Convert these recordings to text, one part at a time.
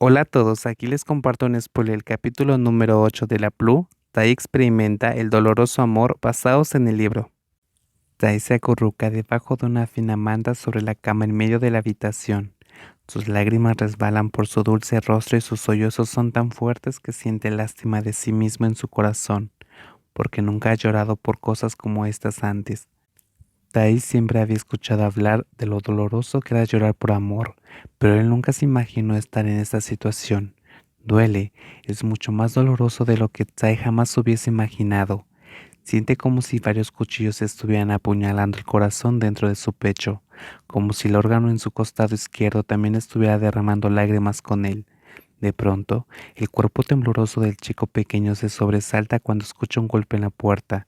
Hola a todos, aquí les comparto un spoiler el capítulo número 8 de la Plu. Tai experimenta el doloroso amor basados en el libro. Tai se acurruca debajo de una fina manta sobre la cama en medio de la habitación. Sus lágrimas resbalan por su dulce rostro y sus sollozos son tan fuertes que siente lástima de sí mismo en su corazón, porque nunca ha llorado por cosas como estas antes. Tai siempre había escuchado hablar de lo doloroso que era llorar por amor, pero él nunca se imaginó estar en esta situación. Duele, es mucho más doloroso de lo que Tai jamás hubiese imaginado. Siente como si varios cuchillos estuvieran apuñalando el corazón dentro de su pecho, como si el órgano en su costado izquierdo también estuviera derramando lágrimas con él. De pronto, el cuerpo tembloroso del chico pequeño se sobresalta cuando escucha un golpe en la puerta.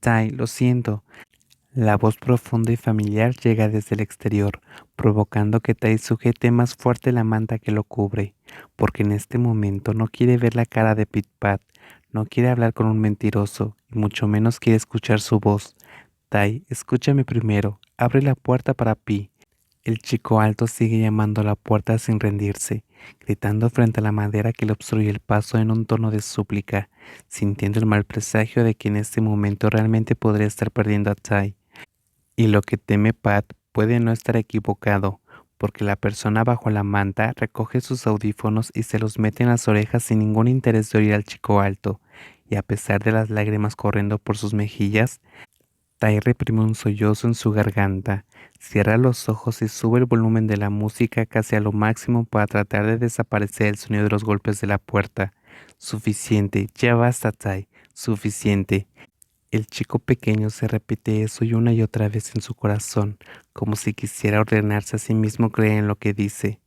Tai, lo siento, la voz profunda y familiar llega desde el exterior, provocando que Tai sujete más fuerte la manta que lo cubre, porque en este momento no quiere ver la cara de Pit Pat, no quiere hablar con un mentiroso, y mucho menos quiere escuchar su voz. Tai, escúchame primero, abre la puerta para Pi. El chico alto sigue llamando a la puerta sin rendirse, gritando frente a la madera que le obstruye el paso en un tono de súplica, sintiendo el mal presagio de que en este momento realmente podría estar perdiendo a Tai. Y lo que teme Pat puede no estar equivocado, porque la persona bajo la manta recoge sus audífonos y se los mete en las orejas sin ningún interés de oír al chico alto, y a pesar de las lágrimas corriendo por sus mejillas, Tai reprime un sollozo en su garganta, cierra los ojos y sube el volumen de la música casi a lo máximo para tratar de desaparecer el sonido de los golpes de la puerta. Suficiente, ya basta, Tai, suficiente. El chico pequeño se repite eso y una y otra vez en su corazón, como si quisiera ordenarse a sí mismo creer en lo que dice.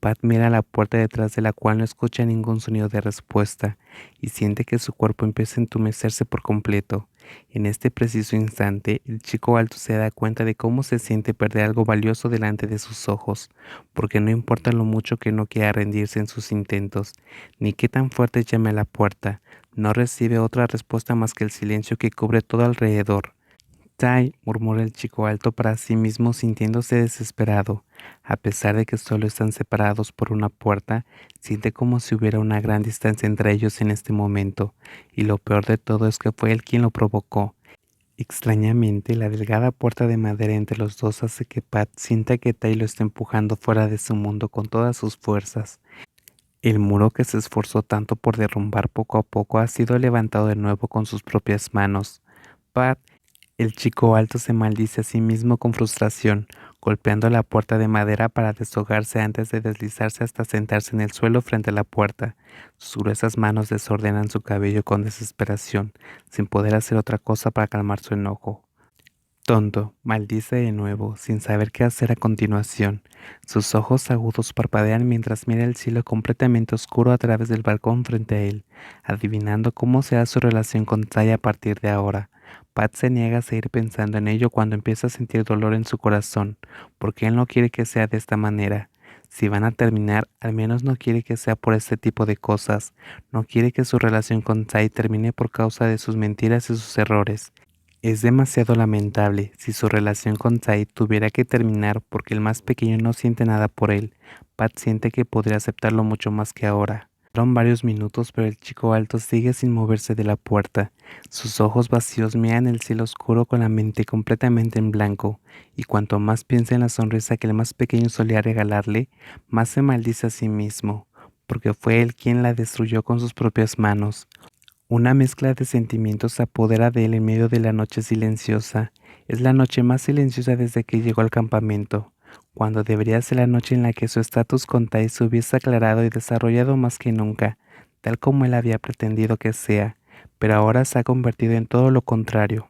Pat mira la puerta detrás de la cual no escucha ningún sonido de respuesta y siente que su cuerpo empieza a entumecerse por completo. En este preciso instante, el chico alto se da cuenta de cómo se siente perder algo valioso delante de sus ojos, porque no importa lo mucho que no quiera rendirse en sus intentos, ni qué tan fuerte llame a la puerta, no recibe otra respuesta más que el silencio que cubre todo alrededor. Tai, murmura el chico alto para sí mismo sintiéndose desesperado. A pesar de que solo están separados por una puerta, siente como si hubiera una gran distancia entre ellos en este momento, y lo peor de todo es que fue él quien lo provocó. Extrañamente, la delgada puerta de madera entre los dos hace que Pat sienta que Tai lo está empujando fuera de su mundo con todas sus fuerzas. El muro que se esforzó tanto por derrumbar poco a poco ha sido levantado de nuevo con sus propias manos. Pat, el chico alto se maldice a sí mismo con frustración, golpeando la puerta de madera para deshogarse antes de deslizarse hasta sentarse en el suelo frente a la puerta. Sus gruesas manos desordenan su cabello con desesperación, sin poder hacer otra cosa para calmar su enojo. Tonto, maldice de nuevo, sin saber qué hacer a continuación. Sus ojos agudos parpadean mientras mira el cielo completamente oscuro a través del balcón frente a él, adivinando cómo será su relación con Tai a partir de ahora. Pat se niega a seguir pensando en ello cuando empieza a sentir dolor en su corazón, porque él no quiere que sea de esta manera. Si van a terminar, al menos no quiere que sea por este tipo de cosas. No quiere que su relación con Tai termine por causa de sus mentiras y sus errores. Es demasiado lamentable si su relación con Tai tuviera que terminar porque el más pequeño no siente nada por él. Pat siente que podría aceptarlo mucho más que ahora. Fueron varios minutos, pero el chico alto sigue sin moverse de la puerta. Sus ojos vacíos miran el cielo oscuro con la mente completamente en blanco, y cuanto más piensa en la sonrisa que el más pequeño solía regalarle, más se maldice a sí mismo, porque fue él quien la destruyó con sus propias manos. Una mezcla de sentimientos se apodera de él en medio de la noche silenciosa. Es la noche más silenciosa desde que llegó al campamento, cuando debería ser la noche en la que su estatus con Tai se hubiese aclarado y desarrollado más que nunca, tal como él había pretendido que sea, pero ahora se ha convertido en todo lo contrario.